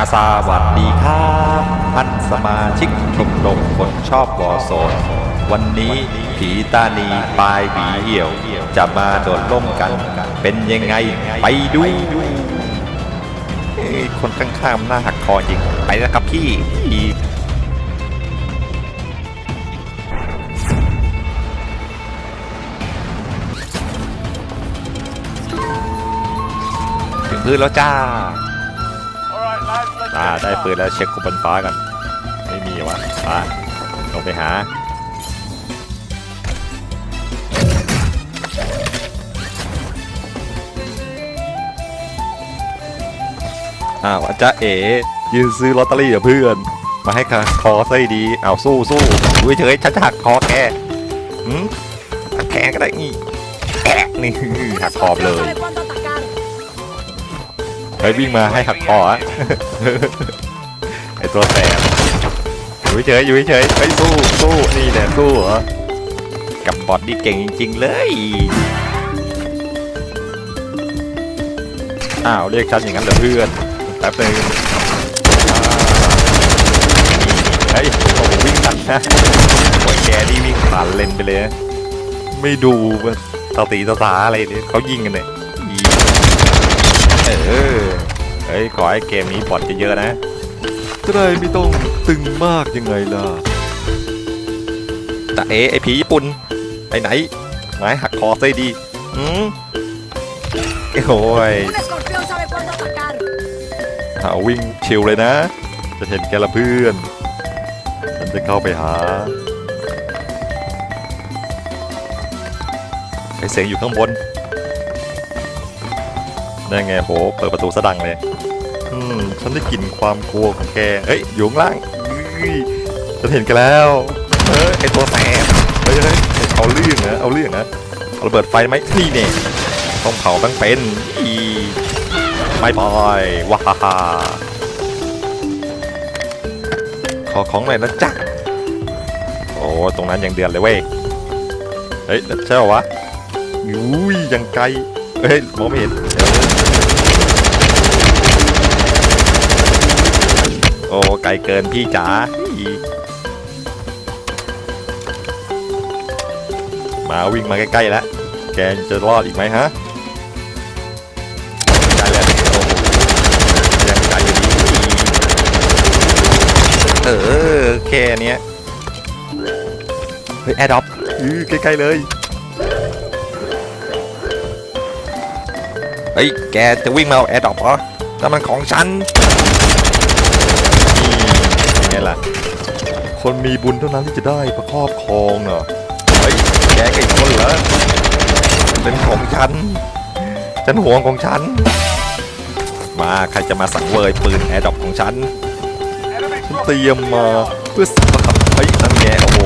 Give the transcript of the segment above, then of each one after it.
อาสวัสดีครับท่านสมาชิกชมรมคนชอบวอร์โซน วันนี้ผีตานีปลายหวีเหี่ยว จะมาโดดร่มกัน เป็นยังไงไปดูคนข้างๆมหน้าหักคอจริง ไปนะครับพี่พี่ถึงพื้นแล้วจ้า อ่าได้ปืนแล้วเช็คคุบนฟ้าก่อน ไม่มีวะอ่าลงไปหาอ้าวอาจารย์เอ๋ยืนซื้อลอตเตอรี่กับเพื่อน มาให้คอไส้ดีเอาสู้สู้ดูเฉยฉันจะหักคอแกหืมหักแขนก็ได้นี่แอะนี่หักคอเลย ฮ้ยวิ่งมาให้หักคออะไอตัวแสบอยู่เฉยอยู่เฉยๆเฮ้ยสู้สู้นี่แหละสู้เหรอกับบอดนี่เก่งจริง ๆ เลยอ้าวเรียกฉันอย่างนั้นเหรอเพื่อนแป๊บนึงอ่านี่เฮ้ยโอ้วิ่งตัดนะโอ้แกนี่วิ่งผ่านเลนไปเลย ไม่ดูว่าตาตีตาตาอะไรเนี่ยเขายิงกันเนี่ย เออเฮ้ยขอให้เกมนี้บอทเยอะๆนะจะได้ไม่ต้องตึงมากยังไงล่ะแต่เอไอผีญี่ปุ่นไปไหนไหนหักคอซะดีอืมโอ้ย Un escorpión sabe cuándo atacar. หาวิ่งชิวเลยนะ จะเห็นแกละเพื่อนฉันจะเข้าไปหาไอเสียงอยู่ข้างบน นั่นไงโห เปิดประตูสะดังเลย อืม ฉันได้กลิ่นความกลัวของแก เฮ้ย อยู่ข้างล่างอื้อฉันเห็นกันแล้ว เออไอตัวแสบเฮ้ยเฮ้ยเอาเรื่องนะ เอาเรื่องนะเอาระเบิดไฟไหมนี่เนี่ยต้องเผาตั้งเป็นอีไม่ปล่อยว้าฮ่าฮ่าขอของหน่อยนะจ๊ะโอ้ตรงนั้นยังเดือนเลยเว้ย เฮ้ยใช่เหรอวะอุ้ยยังไกล เฮ้ยมองไม่เห็น ออโอ้ไกลเกินพี่จ๋ามาวิ่งมาใกล้ๆแล้ว แกจะรอดอีกไหมฮะใกล้แล้วโอ้ยังไกลอยู่ดีเออแค่เนี้ยเฮ้ยแอดดอปอือใกล้ๆเลยเฮ้ยแกจะวิ่งมาเอาแอร์ดรอปเหรอนั่นมันของฉัน ล่ะ คนมีบุญเท่านั้นที่จะได้ประครอบครองเหรอเฮ้ยแกกับอีกคนเหรอเป็นของฉัน ฉันห่วงของฉัน มาใครจะมาสังเวยปืนแอร์ดรอปของฉันฉันเตรียมมาเพื่อสับเฮ้ยนั่นแงโอ้โห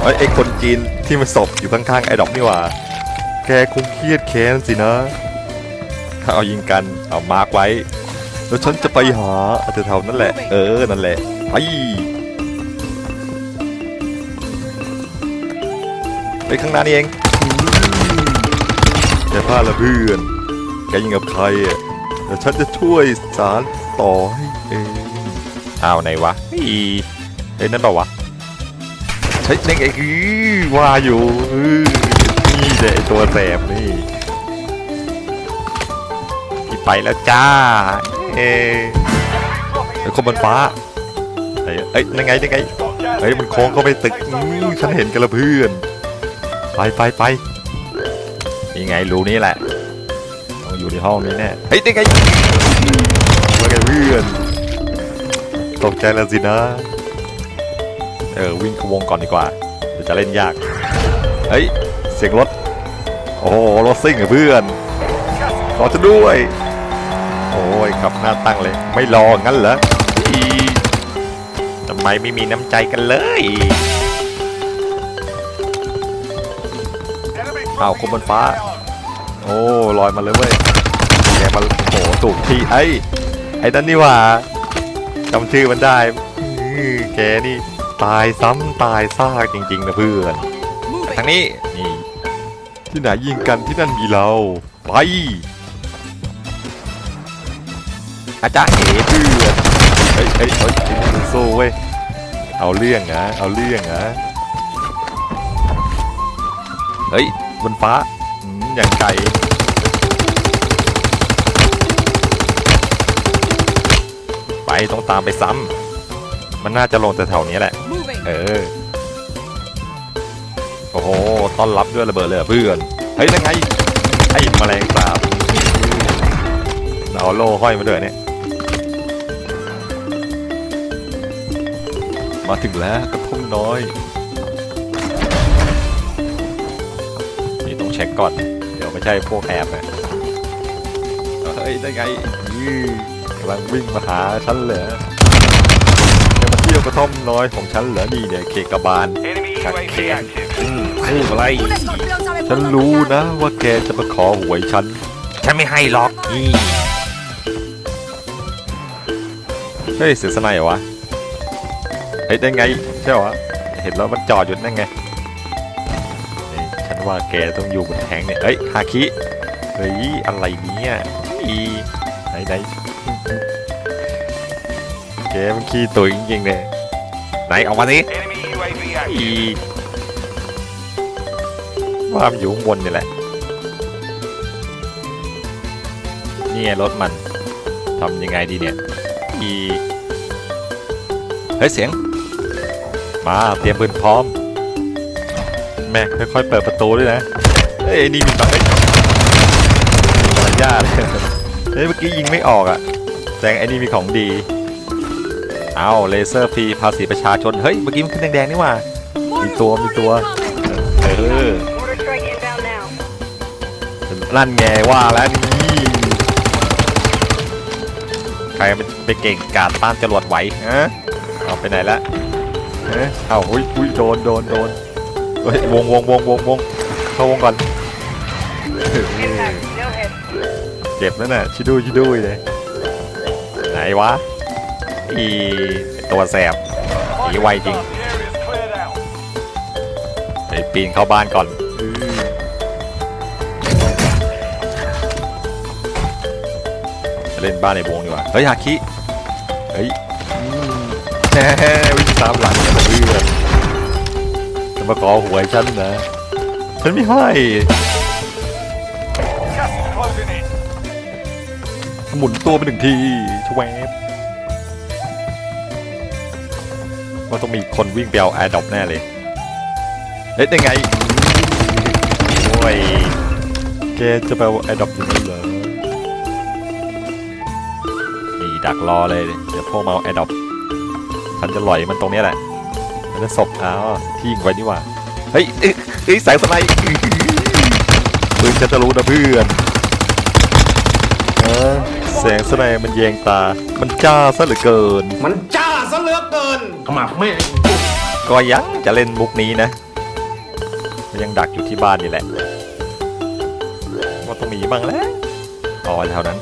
เฮ้ไอคนจีนที่มันศพอยู่ข้างๆแอร์ดรอปนี่หว่า แกคงเครียดแค้นสินะ ถ้าเอายิงกันเอามาร์กไว้ แล้วฉันจะไปหาแถวๆนั่นแหละ เออ นั่นแหละ ไป ไปข้างหน้านี่เองแกพลาดละเพื่อน แกยิงกับใครอะเดี๋ยวฉันจะช่วยสารต่อให้เองอ้าวไหนวะอีเอ้ยนั่นเปล่าวะเฮ้ยนั่นไงคือว่าอยู่เออนี่แหละไอ้ตัวแสบนี่พี่ไปแล้วจ้า เอ้คนบนฟ้าเอ้ยเอ้ยนั่นไงนั่นไงเฮ้ยมันโค้งเข้าไปตึกอือฉันเห็นกันละเพื่อน ไปไปไปนี่ไงรูนี้แหละต้องอยู่ในห้องนี้แน่เฮ้ยนี่ไงว่าไงเพื่อนตกใจแล้วสินะ เออวิ่งขวงก่อนดีกว่าเดี๋ยวจะเล่นยาก เฮ้ยเสียงรถ โอ้รถซิ่งอเพื่อนรอจะด้วย โอ้ยขับ หน้าตั้งเลย ไม่รองั้นเหรออีทำไมไม่มีน้ำใจกันเลยอ้าวคนบนฟ้า โอ้ลอยมาเลยเว้ยแกมาโอ้โหถูกที่ไอ้ไอ้นั่นนี่หว่าจำชื่อมันได้อื้อแกนี่ตายซ้ำตายซากจริงๆนะเพื่อน Move ทางนี้นี่ที่ไหนยิงกันที่นั่นมีเรา ไป อาจารย์เอ๋เพื่อนเฮ้ยเฮ้ยเฮ้ยสู้เว้ย เอาเรื่องนะเอาเรื่องนะเฮ้ยบนฟ้าอืมอย่างไกลไปต้องตามไปซ้ำมันน่าจะลงแต่แถวๆนี้แหละ Moving. เออ โอ้โห ต้อนรับด้วยระเบิดเลยเหรอเพื่อน เฮ้ยนั่นไง ไอ้แมลงสาบเอาโล่ห้อยมาด้วยเนี่ย มาถึงแล้วกระทุ่มน้อย นี่ต้องเช็คก่อน เดี๋ยวไม่ใช่พวกแอบนะเฮ้ย ได้ไงยื้อกำลังวิ่งมาหาฉันเหรอจะมาเที่ยวกระท่อมน้อยของฉันเหรอนี่เนี่ยเคกบาล Enemy UAV active. อืมพูดอะไร Un escorpión sabe ฉัน cuándo รู้ atacar. นะว่าแกจะมาขอหวยฉัน ฉันไม่ให้หรอกนี่เฮ้ยเสียสนายเหรอวะ เฮ้ยได้ไงใช่เหรอเห็นแล้วมันจอดอยู่นั่นไงนี่ฉันว่าแกต้องอยู่บนแทงเนี่ยเฮ้ยฮาคิเฮ้ยอะไรเนี่ยอีไหนไหนแกมันขี้ตุ๋ยจริงๆเลยไหนออกมาสิอีว่ามันอยู่ข้างบนนี่แหละนี่ไงรถมันทำยังไงดีเนี่ยอีเฮ้ยเสียง มา เตรียมปืนพร้อม แม่ค่อยๆเปิดประตูด้วยนะ เฮ้ยไอ้นี่มีแบบเฮ้ยมีมารยาทเฮ้ยเมื่อกี้ยิงไม่ออกอะ่ะแสดงไอ้นี่มีของดี เอาเลเซอร์ฟรีภาษีประชาชน เฮ้ย เมื่อกี้มันขึ้นแดงๆนี่ว่า Mortar Ito, mortar ito, ah. incoming. เออ Mortar strike inbound now. นั่นไงว่าแล้วนี่ใครมันไปเก่งกาดต้านจรวดไหวฮะเอาไปไหนละ เฮ้ยเอาหุ้ยหุ้ยโดนโดนโดนเฮ้ยวงวงวงวงวงเข้าวงก่อนเจ็บแล้วน่ะชิดุยชิดุยเลยไหนวะอีตัวแสบหนีไวจริงไปปีนเข้าบ้านก่อนจะเล่นบ้านในวงดีกว่าเฮ้ยฮาคิเฮ้ยอืมแฮ่ วิ่งตามหลังกันเพื่อนจะมาขอหวยฉันนะ ฉันไม่ให้หมุนตัวไปหนึ่งทีชวบว่าต้องมีคนวิ่งไปเอาแอร์ดอปแน่เลยเฮ้ยยังไง โอ้ย แกจะไปเอาแอร์ดอปยังไงเหรอนี่ดักรอเลย เดี๋ยวพวกมาเอาแอร์ดอป ฉันจะลอยมันตรงเนี้ยแหละมันจะศพอ้าวที่ยิงไว้นี่หว่าเฮ้ยเอ้ยเอ้ยสายสไนด์มือหือปืนจะจะรู้นะเพื่อนเออแสงสไนด์มันแยงตา มันจ้าซะเหลือเกิน มันจ้าซะเหลือเกินขมับแม่ก็ยังจะเล่นมุกนี้นะมันยังดักอยู่ที่บ้านนี่แหละว่าต้องมีบ้างแล้วอ๋อแถวนั้น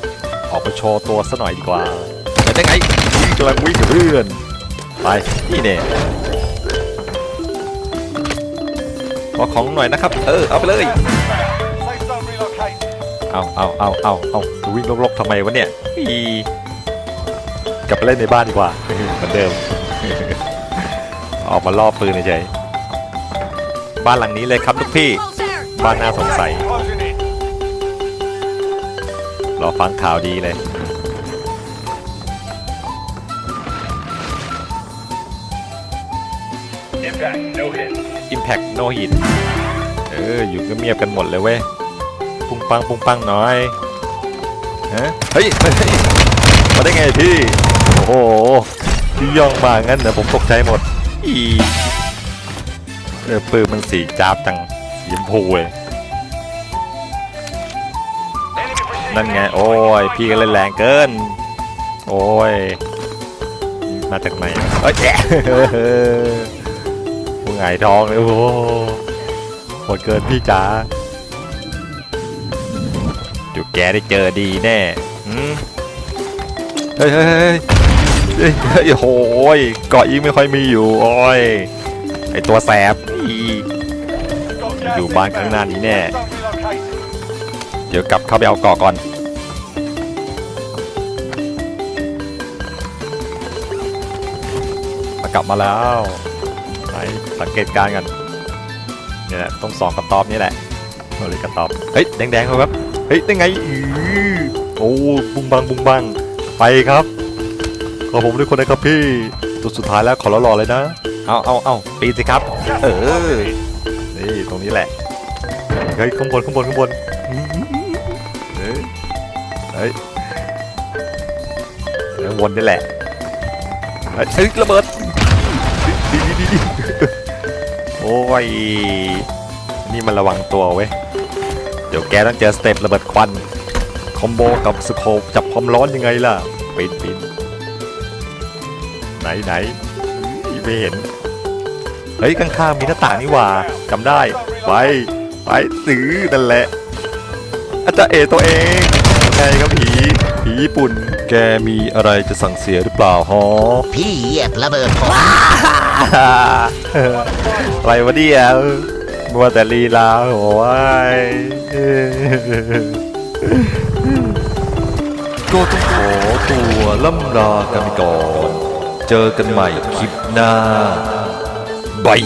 ออกไปโชว์ตัวซะหน่อยดีกว่าแต่ได้ไงกำลังวิ่งกับเพื่อน ไปนี่เนี่ยขอของหน่อยนะครับ เออ เอาไปเลย เอาเอาเอาเอาเอาวิ่งลบๆทำไมวะเนี่ยอีกลับไปเล่นในบ้านดีกว่าเหมือนเดิม ออกมาล่อปืนเฉยบ้านหลังนี้เลยครับลูกพี่ บ้านน่าสงสัย รอฟังข่าวดีเลย Impact. No hit. Impact No Hit เอออยู่ก็เงียบกันหมดเลยเว้ยปุ้งปังปุ้งปังน้อยฮะเฮ้ยมาได้ไงพี่โอ้โหพี่ย่องมางั้นเดี๋ยวผมตกใจหมดอีเออปืนมันสีจ้าบจังสีชมพูเลยนั่นไงโอ้ยพี่ก็เล่นแรงเกิน โอ้ยมาจากไหนเอ้ย กูหงายท้องเลยโอ้โหหดเกินพี่จ๋าจุกแกได้เจอดีแน่เฮ้ยเฮ้ยเฮ้ยโอ้ยเกาะยิ่งไม่ค่อยมีอยู่โอ้ยไอตัวแสบอีอยู่บ้านข้างหน้านี้แน่ เดี๋ยวกลับเข้าไปเอาเกาะก่อนกลับมาแล้ว ไหนสังเกตการณ์กันเนี่ยแหละต้องสองกระตอบนี่แหละเอาเลยกระตอบเฮ้ยแดงๆเขาครับเฮ้ยได้ไงอือโอ้บุงบังบุงบังไปครับขอผมด้วยคนนะครับพี่ตัวสุดท้ายแล้วขอรอๆเลยนะเอาเอาเอาปีสิครับ เออนี่ตรงนี้แหละเฮ้ยข้างบนข้างบนข้างบนอื้อเฮ้ยเฮ้ยข้างบนนี่แหละเฮ้ยระเบิด อ้ย นี่มันระวังตัวเว้ย เดี๋ยวแกต้องเจอสเต็ประเบิดควัน คอมโบกับสโคปจับความร้อนยังไงล่ะปีนปีนไหนไหนไม่เห็น เฮ้ย ข้างๆมีหน้าต่างนี่หว่าจำได้ ไป ไปซื้อนั่นแหละ อาจารย์เอตัวเองไงครับผี ผีญี่ปุ่น แกมีอะไรจะสั่งเสียหรือเปล่าฮะพี่เหยียบระเบิดผม อะไรวะเนี่ยมัวแต่ลีลาโอ้ยก็ต้องขอตัวล่ำลากันไปก่อน เจอกันใหม่คลิปหน้าบาย